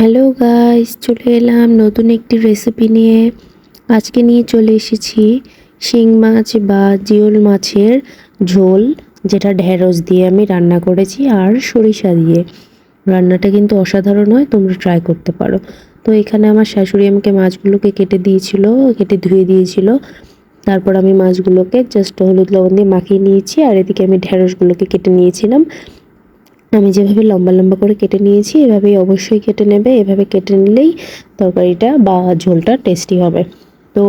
Hello guys, চলে এলাম নতুন একটি রেসিপি নিয়ে। আজকে নিয়ে চলে এসেছি শিং মাছ বা জিওল মাছের ঝোল, যেটা ঢেঁড়স দিয়ে আমি রান্না করেছি আর সরিষা দিয়ে। রান্নাটা কিন্তু অসাধারণ হয়, তোমরা ট্রাই করতে পারো। তো এখানে আমার শাশুড়ি আমাকে মাছগুলোকে কেটে দিয়েছিল, কেটে ধুয়ে দিয়েছিল। তারপর আমি মাছগুলোকে জাস্ট হলুদ লবণ দিয়ে মাখিয়ে নিয়েছি, আর এদিকে আমি ঢেঁড়সগুলোকে কেটে নিয়েছিলাম। আমি যেভাবে লম্বা লম্বা করে কেটে নিয়েছি, এভাবেই অবশ্যই কেটে নেবে। এভাবে কেটে নিলেই তরকারিটা বা ঝোলটা টেস্টি হবে। তো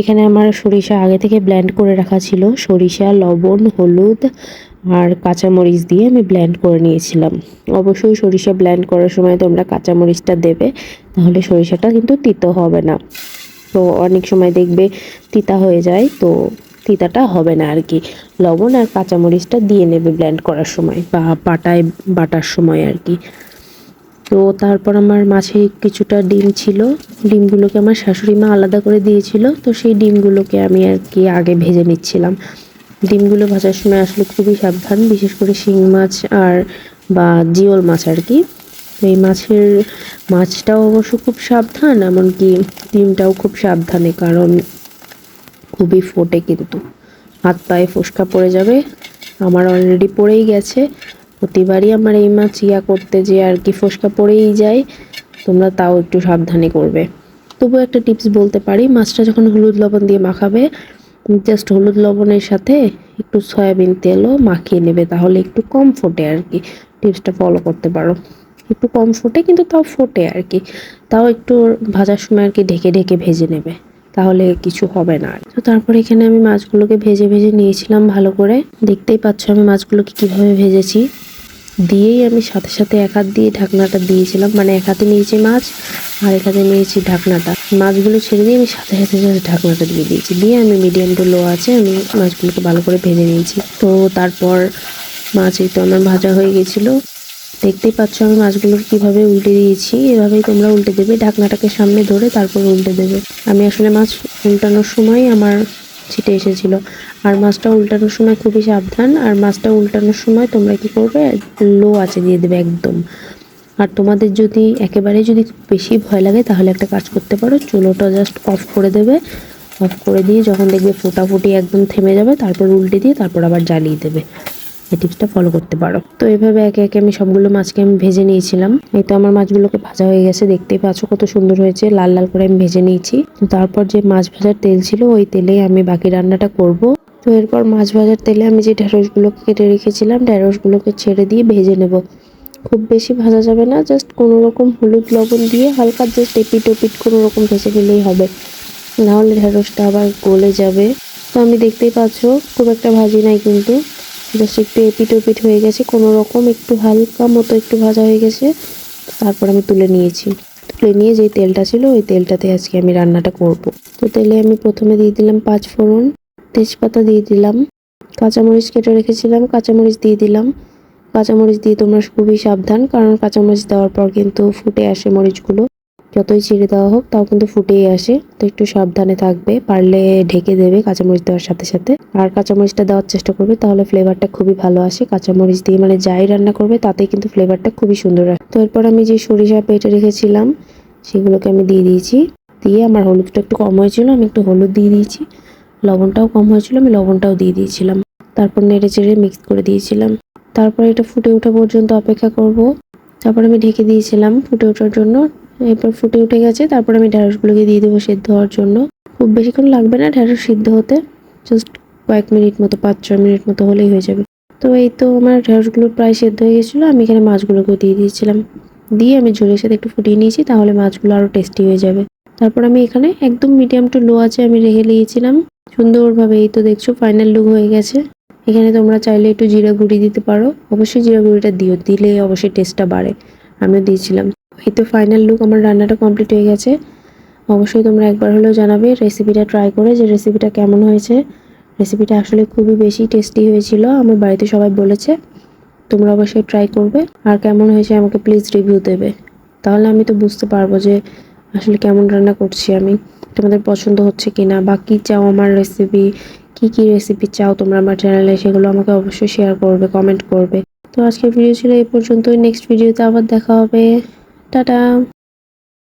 এখানে আমার সরিষা আগে থেকে ব্ল্যান্ড করে রাখা ছিল। সরিষা, লবণ, হলুদ আর কাঁচামরিচ দিয়ে আমি ব্ল্যান্ড করে নিয়েছিলাম। অবশ্যই সরিষা ব্ল্যান্ড করার সময় তোমরা কাঁচামরিচটা দেবে, তাহলে সরিষাটা কিন্তু তিতো হবে না। তো অনেক সময় দেখবে তিতা হয়ে যায়, তো তিতাটা হবে না আর কি। লবণ আর কাঁচামরিচটা দিয়ে নেবে ব্লেন্ড করার সময় বা বাটায়, বাটার সময় আর কি। তো তারপর আমার মাছে কিছুটা ডিম ছিল। ডিমগুলোকে আমার শাশুড়ি মা আলাদা করে দিয়েছিল। তো সেই ডিমগুলোকে আমি আর কি আগে ভেজে নিচ্ছিলাম। ডিমগুলো ভাজার সময় আসলে খুবই সাবধান, বিশেষ করে শিং মাছ আর বা জিওল মাছ আর কি। এই মাছের, মাছটাও অবশ্য খুব সাবধান, এমনকি ডিমটাও খুব সাবধানে, কারণ খুবই ফোটে কিন্তু। হাত পায়ে ফোসকা পড়ে যাবে। আমার অলরেডি পড়েই গেছে। প্রতিবারই আমার এই মাছ ইয়া করতে যে আর কি ফোসকা পড়েই যায়, তোমরা তাও একটু সাবধানে করবে। তবু একটা টিপস বলতে পারি, মাছটা যখন হলুদ লবণ দিয়ে মাখাবে জাস্ট হলুদ লবণের সাথে একটু সয়াবিন তেলও মাখিয়ে নেবে, তাহলে একটু কম ফোটে আর কি। টিপসটা ফলো করতে পারো। একটু কম ফোটে, কিন্তু তাও ফোটে আর কি। তাও একটু ভাজার সময় আর কি ঢেকে ঢেকে ভেজে নেবে। তাহলে কিছু হবে না তো তারপর এখানে আমি মাছগুলোকে ভেজে ভেজে নিয়েছিলাম ভালো করে। দেখতেই পাচ্ছ আমি মাছগুলোকে কীভাবে ভেজেছি। দিয়েই আমি সাথে সাথে এক হাত দিয়ে ঢাকনাটা দিয়েছিলাম। মানে এক হাতে নিয়েছি মাছ আর এক হাতে নিয়েছি ঢাকনাটা। মাছগুলো ছেড়ে দিয়ে আমি সাথে সাথে ঢাকনাটা দিয়ে দিয়েছি। দিয়ে আমি মিডিয়াম টু লো আছে আমি মাছগুলোকে ভালো করে ভেজে নিয়েছি। তো তারপর মাছ এই তো আমার ভাজা হয়ে গেছিল। দেখতেই পাচ্ছ আমি মাছগুলোর কীভাবে উল্টে দিয়েছি। এভাবেই তোমরা উল্টে দেবে, ঢাকনাটাকে সামনে ধরে তারপর উল্টে দেবে। আমি আসলে মাছ উল্টানোর সময় আমার ছিটে এসেছিল। আর মাছটা উল্টানোর সময় খুবই সাবধান, আর মাছটা উল্টানোর সময় তোমরা কি করবে, লো আছে দিয়ে দেবে একদম। আর তোমাদের যদি একেবারে যদি বেশি ভয় লাগে, তাহলে একটা কাজ করতে পারো, চুলোটা জাস্ট অফ করে দেবে। অফ করে দিয়ে যখন দেখবে ফোটাফুটি একদম থেমে যাবে, তারপর উল্টে দিয়ে তারপর আবার জ্বালিয়ে দেবে। এই টিপসটা ফলো করতে পারো। তো এভাবে একে একে আমি সবগুলো মাছকে আমি ভেজে নিয়েছিলাম। এই তো আমার মাছগুলোকে ভাজা হয়ে গেছে, দেখতেই পাচ্ছ কত সুন্দর হয়েছে, লাল লাল করে আমি ভেজে নিয়েছি। তো তারপর যে মাছ ভাজার তেল ছিল, ওই তেলেই আমি বাকি রান্নাটা করব। তো এরপর মাছ ভাজার তেলে আমি যে ঢেঁড়সগুলোকে কেটে রেখেছিলাম ঢেঁড়সগুলোকে ছেড়ে দিয়ে ভেজে নেব। খুব বেশি ভাজা যাবে না জাস্ট কোনো রকম হলুদ লবণ দিয়ে হালকা জাস্ট এপিট ওপিট কোনো রকম ভেজে গেলেই হবে। নাহলে ঢেঁড়সটা আবার গলে যাবে। তো আমি দেখতেই পাচ্ছ, খুব একটা ভাজি নাই কিন্তু। জাস্ট একটু এপিট ওপিট হয়ে গেছে, কোনো রকম একটু হালকা মতো একটু ভাজা হয়ে গেছে, তারপর আমি তুলে নিয়েছি। তুলে নিয়ে যেই তেলটা ছিল, ওই তেলটাতে আজকে আমি রান্নাটা করব। তো তেলে আমি প্রথমে দিয়ে দিলাম পাঁচ ফোড়ন, তেজপাতা দিয়ে দিলাম, কাঁচামরিচ কেটে রেখেছিলাম, কাঁচামরিচ দিয়ে দিলাম। কাঁচামরিচ দিয়ে তোমরা খুবই সাবধান, কারণ কাঁচামরিচ দেওয়ার পর কিন্তু ফুটে আসে মরিচগুলো। যতই ছিঁড়ে দেওয়া হোক, তাও কিন্তু ফুটেই আসে। তো একটু সাবধানে থাকবে, পারলে ঢেকে দেবে কাঁচামরিচ দেওয়ার সাথে সাথে। আর কাঁচামরিচটা দেওয়ার চেষ্টা করবে, তাহলে ফ্লেভারটা খুবই ভালো আসে। কাঁচামরিচ দিয়ে মানে যাই রান্না করবে তাতে কিন্তু ফ্লেভারটা খুবই সুন্দর আসে। তো এরপর আমি যে সরিষা পেটে রেখেছিলাম, সেগুলোকে আমি দিয়ে দিয়েছি। দিয়ে আমার হলুদটা একটু কম হয়েছিল, আমি একটু হলুদ দিয়ে দিয়েছি। লবণটাও কম হয়েছিল, আমি লবণটাও দিয়ে দিয়েছিলাম। তারপর নেড়ে চেড়ে মিক্স করে দিয়েছিলাম। তারপর এটা ফুটে ওঠা পর্যন্ত অপেক্ষা করব। তারপর আমি ঢেকে দিয়েছিলাম ফুটে ওঠার জন্য। এরপর ফুটে উঠে গেছে। তারপর আমি ঢ্যাঁড়সগুলোকে দিয়ে দেবো সেদ্ধ হওয়ার জন্য। খুব বেশিক্ষণ লাগবে না ঢ্যাঁড়স সিদ্ধ হতে। জাস্ট কয়েক মিনিট মতো, পাঁচ ছয় মিনিট মতো হলেই হয়ে যাবে। তো এই তো আমার ঢ্যাঁড়সগুলো প্রায় সেদ্ধ হয়ে গেছিল। আমি এখানে মাছগুলোকেও দিয়ে দিয়েছিলাম। দিয়ে আমি ঝোলের সাথে একটু ফুটিয়ে নিয়েছি, তাহলে মাছগুলো আরও টেস্টি হয়ে যাবে। তারপর আমি এখানে একদম মিডিয়াম টু লো আছে আমি রেখে নিয়েছিলাম সুন্দরভাবে এই তো দেখছ ফাইনাল লুক হয়ে গেছে। এখানে তোমরা চাইলে একটু জিরা গুঁড়ি দিতে পারো। অবশ্যই জিরা গুঁড়িটা দিও, দিলে অবশ্যই টেস্টটা বাড়ে। আমিও দিয়েছিলাম। এই তো ফাইনাল লুক আমার রান্নাটা কমপ্লিট হয়ে গেছে। অবশ্যই তোমরা একবার হলেও জানাবে রেসিপিটা ট্রাই করে যে রেসিপিটা কেমন হয়েছে। রেসিপিটা আসলে খুবই বেশি টেস্টি হয়েছিল, আমার বাড়িতে সবাই বলেছে। তোমরা অবশ্যই ট্রাই করবে। আর কেমন হয়েছে আমাকে প্লিজ রিভিউ দেবে। তাহলে আমি তো বুঝতে পারব যে আসলে কেমন রান্না করছি আমি। তোমাদের পছন্দ হচ্ছে কি না বা কী চাও আমার রেসিপি কি কি রেসিপি চাও তোমরা আমার চ্যানেলে সেগুলো আমাকে অবশ্যই শেয়ার করবে কমেন্ট করবে। তো আজকের ভিডিও ছিল এই পর্যন্তই। নেক্সট ভিডিওতে আবার দেখা হবে। টাটা।